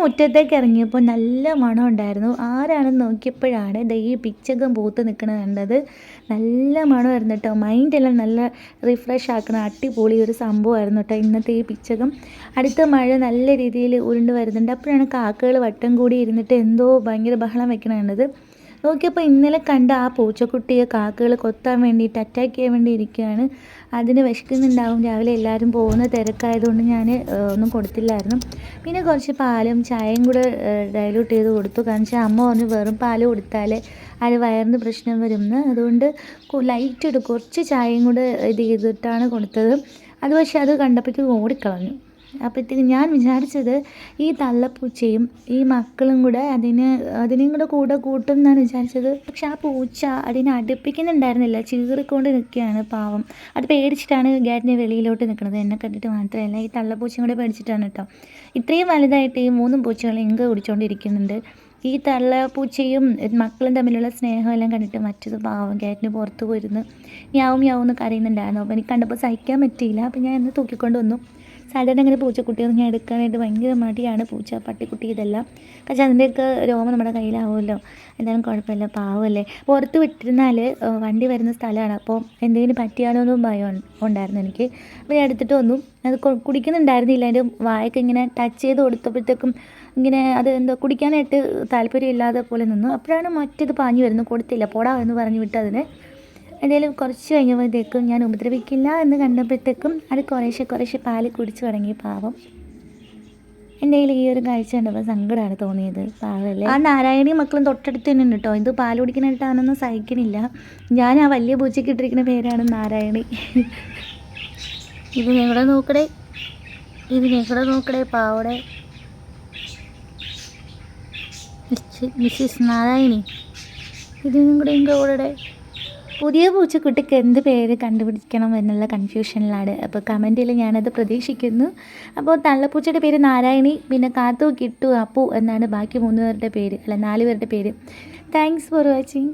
മുറ്റത്തേക്ക് ഇറങ്ങിയപ്പോൾ നല്ല മണം ഉണ്ടായിരുന്നു. ആരാണെന്ന് നോക്കിയപ്പോഴാണ് ദേ ഈ പിച്ചകം പൂത്ത് നിൽക്കുന്നത് കണ്ടത്. നല്ല മണമായിരുന്നു കേട്ടോ. മൈൻഡെല്ലാം നല്ല റിഫ്രഷ് ആക്കുന്ന അടിപൊളി ഒരു സംഭവമായിരുന്നു കേട്ടോ ഇന്നത്തെ ഈ പിച്ചകം. അടുത്ത മഴ നല്ല രീതിയിൽ ഉരുണ്ട് വരുന്നുണ്ട്. അപ്പോഴാണ് കാക്കകൾ വട്ടം കൂടി ഇരുന്നിട്ട് എന്തോ ഭയങ്കര ബഹളം വെക്കണ കണ്ടത്. നോക്കിയപ്പോൾ ഇന്നലെ കണ്ട ആ പൂച്ചക്കുട്ടിയെ കാക്കകൾ കൊത്താൻ വേണ്ടിയിട്ട് അറ്റാക്ക് ചെയ്യാൻ വേണ്ടി ഇരിക്കുകയാണ്. അതിന് വിശക്കുന്നുണ്ടാവും. രാവിലെ എല്ലാവരും പോകുന്ന തിരക്കായതുകൊണ്ട് ഞാൻ ഒന്നും കൊടുത്തില്ലായിരുന്നു. പിന്നെ കുറച്ച് പാലും ചായയും കൂടെ ഡൈലൂട്ട് ചെയ്ത് കൊടുത്തു. കാരണം വെച്ചാൽ അമ്മ പറഞ്ഞു വെറും പാൽ കൊടുത്താൽ അത് വയറിന് പ്രശ്നം വരുമെന്ന് അതുകൊണ്ട് ലൈറ്റ് ഇട്ട് കുറച്ച് ചായയും കൂടെ ഇത് ചെയ്തിട്ടാണ് കൊടുത്തത്. അത് പക്ഷേ അത് കണ്ടപ്പോഴത്തേക്കും ഓടിക്കളഞ്ഞു. അപ്പോഴത്തേക്ക് ഞാൻ വിചാരിച്ചത് ഈ തള്ളപ്പൂച്ചയും ഈ മക്കളും കൂടെ അതിന് അതിനെയും കൂടെ കൂടെ കൂട്ടും എന്നാണ് വിചാരിച്ചത്. പക്ഷെ ആ പൂച്ച അതിനെ അടുപ്പിക്കുന്നുണ്ടായിരുന്നില്ല. ചീറിക്കൊണ്ട് നിൽക്കുകയാണ് പാവം. അത് പേടിച്ചിട്ടാണ് ഗ്യാറ്റിന് വെളിയിലോട്ട് നിൽക്കുന്നത്. എന്നെ കണ്ടിട്ട് മാത്രമല്ല ഈ തള്ളപ്പൂച്ചയും കൂടെ പേടിച്ചിട്ടാണ് കേട്ടോ. ഇത്രയും വലുതായിട്ട് ഈ മൂന്നും പൂച്ചകളും എങ്ക കുടിച്ചുകൊണ്ടിരിക്കുന്നുണ്ട് ഈ തള്ളപ്പൂച്ചയും മക്കളും തമ്മിലുള്ള സ്നേഹമെല്ലാം കണ്ടിട്ട് മറ്റത് പാവം ഗേറ്റിന് പുറത്ത് പോയിരുന്നു. യാവും യാവും എന്ന് കരയുന്നുണ്ടായിരുന്നു. അപ്പോൾ എനിക്ക് കണ്ടപ്പോൾ സഹിക്കാൻ പറ്റിയില്ല. അപ്പോൾ ഞാൻ എന്നെ തൂക്കിക്കൊണ്ട് വന്നു. സാധാരണ അങ്ങനെ പൂച്ചക്കുട്ടിയൊന്നും ഞാൻ എടുക്കാനായിട്ട് ഭയങ്കര മടിയാണ്. പൂച്ച പട്ടിക്കുട്ടി ഇതെല്ലാം. പക്ഷെ അതിന്റെയൊക്കെ രോമം നമ്മുടെ കയ്യിലാവുമല്ലോ. എന്തായാലും കുഴപ്പമില്ല. പാവമല്ലേ. പുറത്ത് വിട്ടിരുന്നാൽ വണ്ടി വരുന്ന സ്ഥലമാണ്. അപ്പോൾ എന്തെങ്കിലും പറ്റിയാലോ എന്നും ഭയം ഉണ്ടായിരുന്നു എനിക്ക്. അപ്പോൾ ഞാൻ എടുത്തിട്ട് വന്നു. അത് കുടിക്കുന്നുണ്ടായിരുന്നില്ല. അതിന്റെ വായൊക്കെ ഇങ്ങനെ ടച്ച് ചെയ്ത് കൊടുത്തപ്പോഴത്തേക്കും ഇങ്ങനെ അത് എന്തോ കുടിക്കാനായിട്ട് താല്പര്യമില്ലാതെ പോലെ നിന്നു. അപ്പോഴാണ് മറ്റേത് പാഞ്ഞു വരുന്നു. കൊടുത്തില്ല. പോടാ എന്ന് പറഞ്ഞു വിട്ട് അതിനെ എന്തായാലും കുറച്ച് കഴിഞ്ഞപ്പോഴത്തേക്കും ഞാൻ ഉപദ്രവിക്കില്ല എന്ന് കണ്ടപ്പോഴത്തേക്കും അത് കുറേശ്ശെ കുറേശ്ശെ പാൽ കുടിച്ചു തുടങ്ങി പാവം. എന്തെങ്കിലും ഈ ഒരു കാഴ്ച കണ്ടപ്പോൾ സങ്കടമാണ് തോന്നിയത്. പാവല്ലേ? ആ നാരായണി മക്കളും തൊട്ടടുത്ത് തന്നെ ഉണ്ട് കേട്ടോ. ഇത് പാൽ കുടിക്കാനായിട്ടാണെന്ന് സഹിക്കണില്ല. ഞാൻ ആ വലിയ പൂച്ചയ്ക്ക് ഇട്ടിരിക്കുന്ന പേരാണ് നാരായണി. ഇത് ഞങ്ങളെ നോക്കടേ ഇത് ഞങ്ങളെ നോക്കടേ പാവടെ? മിസ്സിസ് നാരായണി. ഇതിനും എന്റെ കൂടെ പുതിയ പൂച്ചക്കുട്ടിക്ക് എന്ത് പേര് കണ്ടുപിടിക്കണം എന്നുള്ള കൺഫ്യൂഷനിലാണ് അപ്പോൾ കമന്റിൽ ഞാനത് പ്രതീക്ഷിക്കുന്നു. അപ്പോൾ തള്ളപ്പൂച്ചയുടെ പേര് നാരായണി പിന്നെ കാത്തു കിട്ടു അപ്പു എന്നാണ് ബാക്കി മൂന്ന് പേരുടെ പേര് അല്ല നാല് പേരുടെ പേര്. Thanks for watching